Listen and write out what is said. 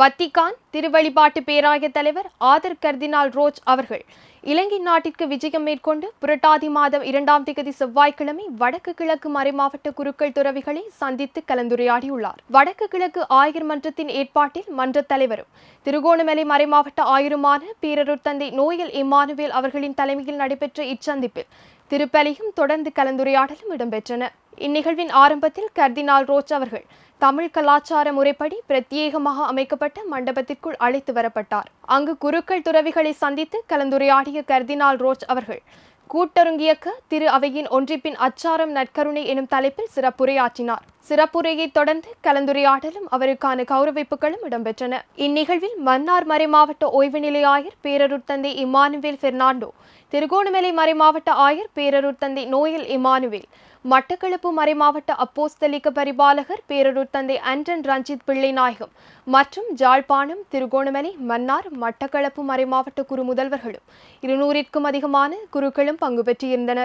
वतिकान திருவழிபாட்டு பேராய தலைவர் author கர்தினால் roach அவர்கள். இலங்கை நாட்டிற்கு விஜயம் மேற்கொண்டு புரட்டாதி மாதம் இரண்டாம் திகதி செவ்வாய்க்கிழமை வடக்கு கிழக்கு மறைமாவட்ட குருக்கள் துறவிகளை சந்தித்து கலந்துரையாடியுள்ளார். வடக்கு கிழக்கு ஆயர் மன்றத்தின் ஏற்பாட்டில் மன்ற தலைவரும் திருகோணமலை மறைமாவட்ட ஆயருமான பேரருட் தந்தை நோயல் இம்மானுவேல் அவர்களின் தலைமையில் நடைபெற்ற இச்சந்திப்பில் திருப்பலியும் தொடர்ந்து கலந்துரையாடலும் இடம்பெற்றன. இந்நிகழ்வின் ஆரம்பத்தில் கர்தினால் ரோச் அவர்கள் தமிழ் கலாச்சார முறைப்படி பிரத்யேகமாக அமைக்கப்பட்ட மண்டபத்திற்கு மண்டபத்திற்குள் அழைத்து வரப்பட்டார். அங்கு குருக்கள் துறவிகளை சந்தித்து கலந்துரையாடிய கர்தினால் ரோச் அவர்கள் கூட்டருங்கியக்க திரு அவையின் ஒன்றிப்பின் அச்சாரம் நற்கருணை எனும் தலைப்பில் சிறப்புரையாற்றினார். சிறப்புரையைத் தொடர்ந்து கலந்துரையாடலும் அவருக்கான கௌரவிப்புகளும் இடம்பெற்றன. இந்நிகழ்வில் மன்னார் மறைமாவட்ட ஓய்வு நிலை ஆயர் பேரருட் தந்தை இமானுவேல் பெர்னாண்டோ திருகோணமலை மறைமாவட்ட ஆயர் பேரருட் தந்தை நோயல் இமானுவேல் மட்டக்களப்பு மறைமாவட்ட அப்போஸ்தலிக்க பரிபாலகர் பேரருட் தந்தை அண்டன் ரஞ்சித் பிள்ளை நாயகம் மற்றும் ஜாழ்ப்பாணம் திருகோணமலை மன்னார் மட்டக்களப்பு மறைமாவட்ட குரு முதல்வர்களும் இருநூறிற்கும் அதிகமான குருக்களும் பங்கு பெற்றிருந்தனர்